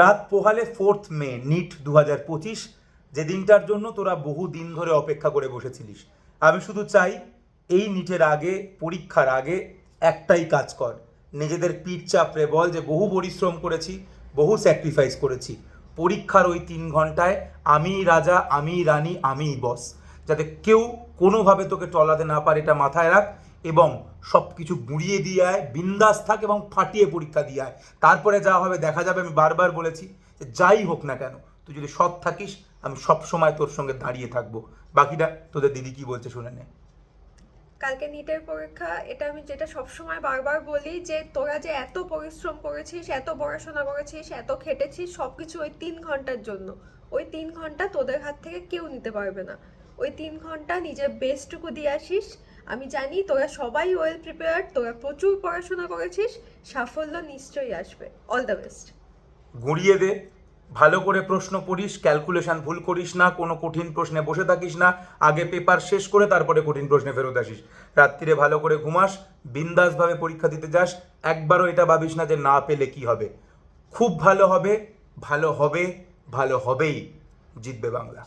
রাত পোহালে fourth May, NEET দু হাজার পঁচিশ, যে দিনটার জন্য তোরা বহু দিন ধরে অপেক্ষা করে বসেছিলিস। আমি শুধু চাই, এই নিটের আগে, পরীক্ষার আগে, একটাই কাজ কর। নিজেদের পিঠ চাপড়ে বল যে বহু পরিশ্রম করেছি, বহু স্যাক্রিফাইস করেছি। পরীক্ষার ওই তিন ঘন্টায়, আমিই রাজা, আমিই রানী, আমিই বস যাতে কেউ কোনোভাবে তোকে টলাতে না পারে, এটা মাথায় রাখ। এবং সব কিছু গুঁড়িয়ে দিয়ে আয়, বিন্দাস থাক এবং ফাটিয়ে পরীক্ষা দিয়ে আয়। তারপরে যা হবে, দেখা যাবে, আমি বারবার বলেছি যে যাই হোক না কেন, তুই যদি সৎ থাকিস, আমি সব সময় তোর সঙ্গে দাঁড়িয়ে থাকব। বাকিটা তোদের দিদি কি বলছে শুনে নে। কালকে নিটের পরীক্ষা, এটা আমি যেটা সবসময় বারবার বলি যে তোরা যে এত পরিশ্রম করেছিস, এত পড়াশোনা করেছিস, এত খেটেছিস সব কিছু ওই তিন ঘণ্টার জন্য। ওই তিন ঘণ্টা তোদের হাত থেকে কেউ নিতে পারবে না। ওই তিন ঘণ্টা নিজের বেস্টটুকু দিয়ে আসিস আমি জানি তোরা সবাই ওয়েল প্রিপেয়ার্ড তোরা প্রচুর পড়াশোনা করেছিস, সাফল্য নিশ্চয়ই আসবে। অল দ্য বেস্ট গুঁড়িয়ে দে, ভালো করে প্রশ্ন পড়িস ক্যালকুলেশন ভুল করিস না, কোনো কঠিন প্রশ্নে বসে থাকিস না, আগে পেপার শেষ করে তারপরে কঠিন প্রশ্নে ফেরত আসিস। রাত্রিরে ভালো করে ঘুমাস, বিন্দাসভাবে পরীক্ষা দিতে যাস, একবারও এটা ভাবিস না যে না পেলে কি হবে। খুব ভালো হবে ভালো হবে, ভালো হবেই, জিতবে বাংলা।